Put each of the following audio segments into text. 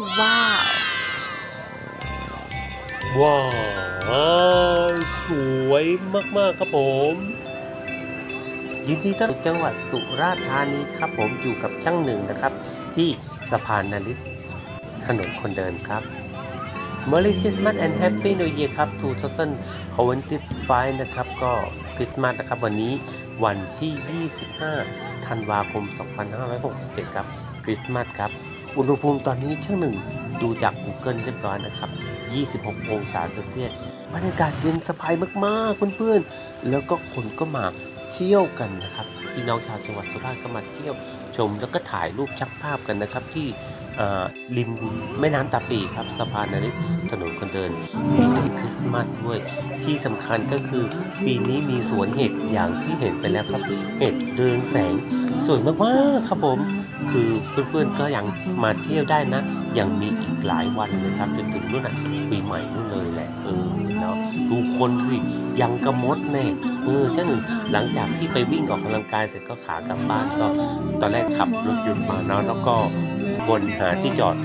ว้าวว้าวสวยมาก ๆ ครับผม ยินดีต้อนรับจังหวัดสุราษฎร์ธานีครับผมอยู่กับช่างหนึ่งนะครับ ที่สะพานนาริตถนนคนเดินครับ Merry Christmas and Happy New Year ครับ2025นะครับ ก็คริสต์มาสนะครับ วันนี้วันที่ 25 ธันวาคม 2567 ครับ คริสต์มาสครับ อุณหภูมิตอนนี้ช่างหนึ่งดูจาก Google เรียบร้อยนะครับ 26 องศาเซลเซียส บรรยากาศเย็นสบายมากๆเพื่อนๆ แล้วก็คนก็มาเที่ยวกันนะครับ พี่น้องชาวจังหวัดสุราษฎร์ก็มาเที่ยวชมแล้วก็ถ่ายรูปชักภาพกันนะครับที่ ริมแม่น้ำตาปีครับสะพานนริตถนนคนเดินมีต้นคริสต์มาสด้วย ที่สำคัญก็คือปีนี้มีสวนเห็ดอย่างที่เห็นไปแล้วครับ เห็ดเรืองแสงสวยมากๆครับผม คือเพื่อนๆก็ยังมาเที่ยวได้นะ ยังมีอีกหลายวันเลยครับจนถึงนู่นน่ะปีใหม่นู่นเลยแหละเออเนาะดูคนสิยังกระมดแน่เออเจ้าหนึ่งหลังจากที่ไปวิ่งออกกำลังกายเสร็จก็ขากลับบ้านก็ ตอนแรกขับรถยนต์มาเนาะแล้วก็ วนหาที่จอด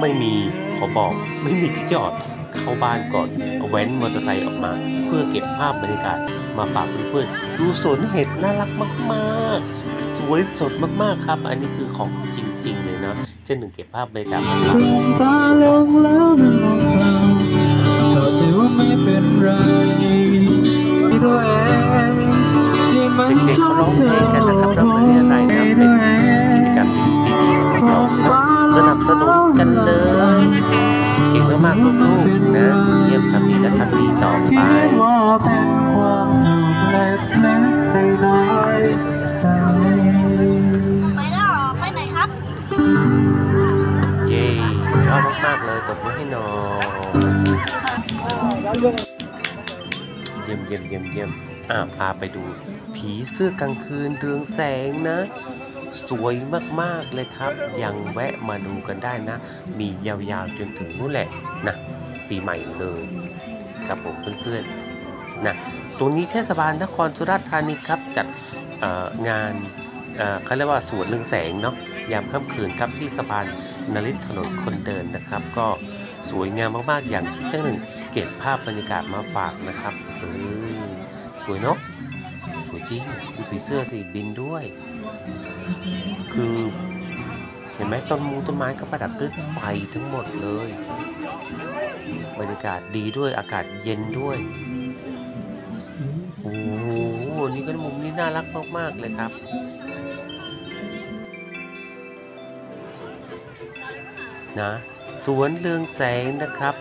ไม่มีขอบอกไม่มีที่จอดเข้าบ้านก่อนเอาแว้นมอเตอร์ไซค์ออกมา เพื่อเก็บภาพบรรยากาศมาฝากเพื่อนๆดูสวนเห็ดน่ารักมากๆ สวยสดมากๆครับ อันนี้คือของจริง ๆ เลยเนาะเช่นหนึ่งเก็บภาพบรรยากาศมาฝากตาลงแล้วนั่งมองเราก็ถือว่าไม่เป็นไรด้วยที่มันเด็กๆชอเขาร้บองเธเพลองกันนะครับ เก่งมากๆลูกๆนะเยี่ยมทำดีและทำดีต่อไปคิดว่าเป็นความสุขเล็กๆน้อยๆแต่ไปแล้วเหรอไปไหนครับ เย้ชอบมากๆเลยตบมือให้หน่อยเยี่ยมเยี่ยมเยี่ยมเยี่ยมอ่าพาไปดู ผีเสื้อกลางคืนเรืองแสงนะ สวยมากๆเลยครับ ยังแวะมาดูกันได้นะ มียาวๆจนถึงนู่นแหละนะปีใหม่เลยครับผมเพื่อนๆนะตรงนี้เทศบาลนครสุราษฎร์ธานีครับจัดงานเขาเรียกว่าสวนเรืองแสงเนาะยามค่ำคืนครับที่สะพานนริตถนนคนเดินนะครับ ก็สวยงามมากๆอย่างที่ช่าหนึ่งเก็บภาพบรรยากาศมาฝากนะครับเออสวยเนาะสวยจริงดูผีเสื้อสิบินด้วย คือเห็นไหมต้นมูต้นไม้ก็ประดับด้วยไฟทั้งหมดเลย บรรยากาศดีด้วยอากาศเย็นด้วยโอ้โหนี่ก็มุมนี้น่ารักมาก ๆ เลยครับนะสวนเรืองแสงนะครับ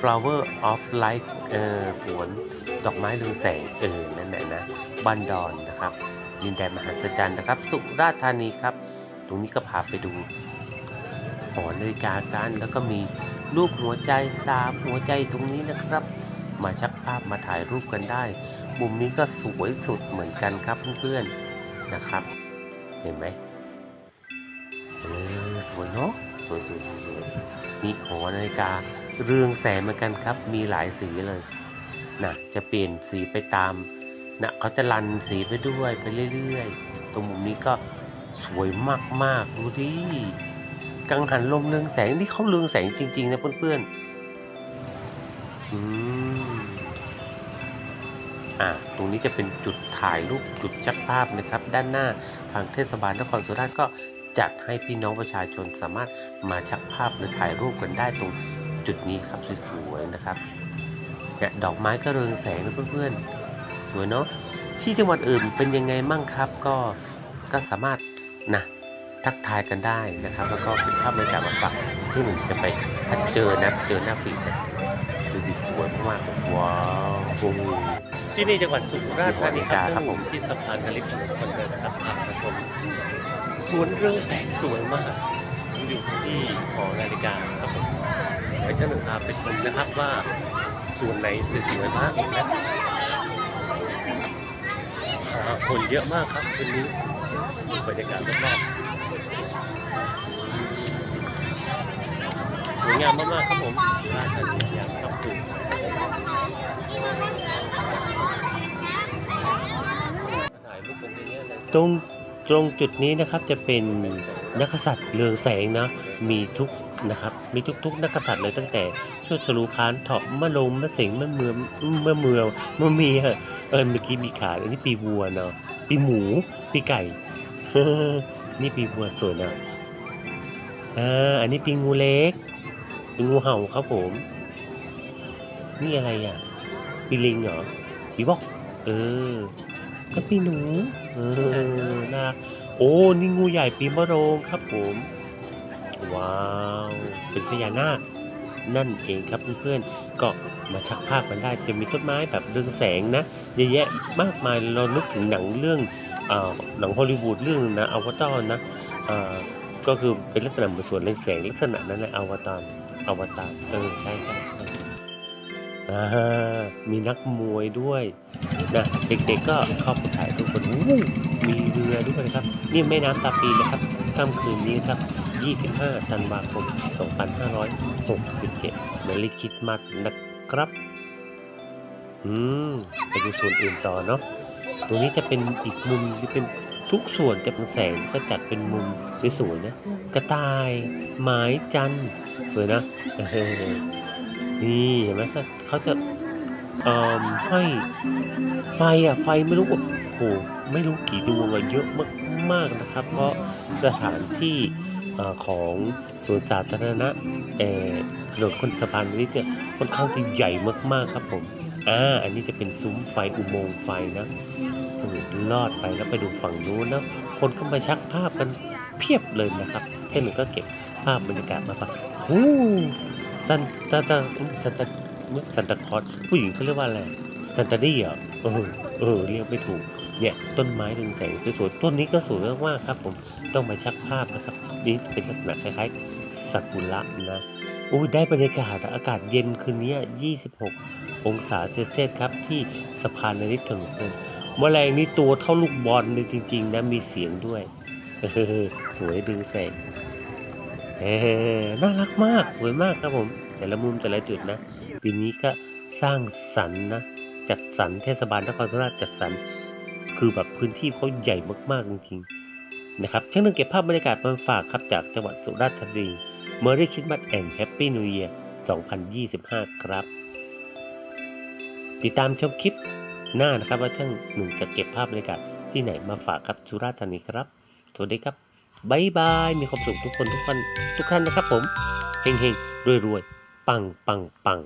flower of light เออสวนดอกไม้เรืองแสงเออนั่นแหละนะบ้านดอนนะครับ ดินแดนมหัศจรรย์นะครับ สุราษฎร์ธานีครับ ตรงนี้ก็พาไปดูหอนาฬิกากันแล้วก็มีรูปหัวใจสามหัวใจตรงนี้นะครับ มาชักภาพมาถ่ายรูปกันได้ มุมนี้ก็สวยสุดเหมือนกันครับเพื่อนๆนะครับ เห็นไหมเออสวยเนาะสวยสวยสวยสวยมีหอนาฬิกาเรืองแสงเหมือนกันครับ มีหลายสีเลยนะจะเปลี่ยนสีไปตาม นะเขาจะรันสีไปด้วยไปเรื่อยๆ ตรงมุมนี้ก็สวยมากๆ ดูดิกังหันลมเรืองแสงนี่เขาเรืองแสงจริง ๆ นะเพื่อนๆอืมอ่าตรงนี้จะเป็นจุดถ่ายรูปจุดชักภาพนะครับ ด้านหน้าทางเทศบาลนครสุราษฎร์ก็จัดให้พี่น้องประชาชนสามารถมาชักภาพหรือถ่ายรูปกันได้ตรงจุดนี้ครับสวยๆนะครับเนี่ยดอกไม้ก็เรืองแสงนะเพื่อนๆ วยเนาะที่จังหวัดอื่นเป็นยังไงมั่งครับ ก็ก็สามารถนะทักทายกันได้นะครับ แล้วก็เป็นภาพบรรยากาศมาฝากที่หนึ่งจะไปถ้าเจอนะเจอหน้าฟีดนะดูดิสวยมากๆเลยว้าวโอ้โหที่นี่จังหวัดสุราษฎร์ธานีครับผมที่สะพานนริตถนนคนเดินนะครับพามาชมสวนเรืองแสงสวยมากอยู่ที่หอนาฬิกาครับผมไว้เจ้าหนึ่งพาไปชมนะครับว่าส่วนไหนสวยๆบ้างนะอ่า คนเยอะมากครับคืนนี้บรรยากาศรอบๆสวยงามมากๆครับผมราษฎร์ธานียามค่ำคืนถ่ายรูปกันเยอะๆเลยตรงตรงจุดนี้นะครับจะเป็นนักษัตริย์เรืองแสงนะ มีทุกนะครับ มีทุกๆนักษัตริย์เลยตั้งแต่ชวดชลูคานเถาะมะลงมะเสงมะเมือมมะเมือมะเมีย เออเมื่อกี้มีขาอันนี้ปีวัวเนาะปีหมูปีไก่ นี่ปีวัวสวยนะอ่าอันนี้ปีงูเล็กปีงูเห่าครับผม นี่อะไรอะปีลิงเหรอปีบอกเออก็ปีหนูเออน่าโอ้นี่งูใหญ่ปีมะโรงครับผม ว้าว เป็นพญานาคนั่นเองครับเพื่อนๆ ก็มาชักภาพกันได้จะมีต้นไม้แบบเรืองแสงนะเยอะแยะมากมายเรานึกถึงหนังเรื่องอหนังฮอลลีวูดเรื่องนะอวตารนะก็คือเป็นลักษณะเหมือนสวนเรืองแสงลักษณะนั้นแหละอวตารอวตารเออใช่ใช่ใช่อ่ามีนักมวยด้วยนะเด็กๆก็เข้าไปถ่ายรูปกันมีเรือด้วยนะครับ นี่แม่น้ำตาปีนะครับค่ำคืนนี้ครับ 25 ธันวาคม 2567เมลิคริสต์มาสนะครับ อืมไปดูส่วนอื่นต่อเนาะตรงนี้จะเป็นอีกมุมที่เป็นทุกส่วนจะเป็นแสงก็จัดเป็นมุมสวยๆนะ กระต่ายไม้จันทร์สวยนะนี่เห็นไหมเขาเขาจะเอ่อห้อยไฟอะไฟไม่รู้ว่าโอ้โหไม่รู้กี่ดวงอะเยอะมากๆนะครับ เพราะสถานที่ อของสวนสาธารณะเออถนนคนสะพานนี้จะค่อนข้างที่ใหญ่มากๆครับผมอ่าอันนี้จะเป็นซุ้มไฟอุโมงค์ไฟนะสมุดลอดไปแล้วไปดูฝั่งนู้นนะคนก็มาชักภาพกันเพียบเลยนะครับเท่หนึ่งก็เก็บภาพบรรยากาศมาฝากฮู้ซันตาตาอืมซันตาซันตาคอสผู้หญิงเขาเรียกว่าอะไรซันตาดี้เหรอเออเออเรียกไม่ถูก เนี่ยต้นไม้เรืองแสงสวยๆต้นนี้ก็สวยมากๆครับผมต้องมาชักภาพนะครับนี่เป็นลักษณะคล้ายๆซากุระนะโอ้ยได้บรรยากาศอากาศเย็นคืนนี้ 26 องศาเซลเซียสครับที่สะพานนริตถนนเลยแมลงนี่ตัวเท่าลูกบอลเลยจริงๆนะมีเสียงด้วยสวยดึงแสงน่ารักมากสวยมากครับผม แต่ละมุมแต่ละจุดนะปีนี้ก็สร้างสรรค์นะจัดสรรเทศบาลนครสุราษฎร์จัดสรร คือแบบพื้นที่เขาใหญ่มากๆจริงๆนะครับช่างหนึ่งเก็บภาพบรรยากาศมาฝากครับจากจังหวัดสุราษฎร์ธานี Merry Christmas and Happy New Year 2025 ครับ ติดตามชมคลิปหน้านะครับว่าช่างหนึ่งจะเก็บภาพบรรยากาศที่ไหนมาฝากครับสุราษฎร์ธานีครับ สวัสดีครับบายบาย มีความสุขทุกคนทุกคนทุกท่านนะครับผม เฮงๆรวยๆปังปังปัง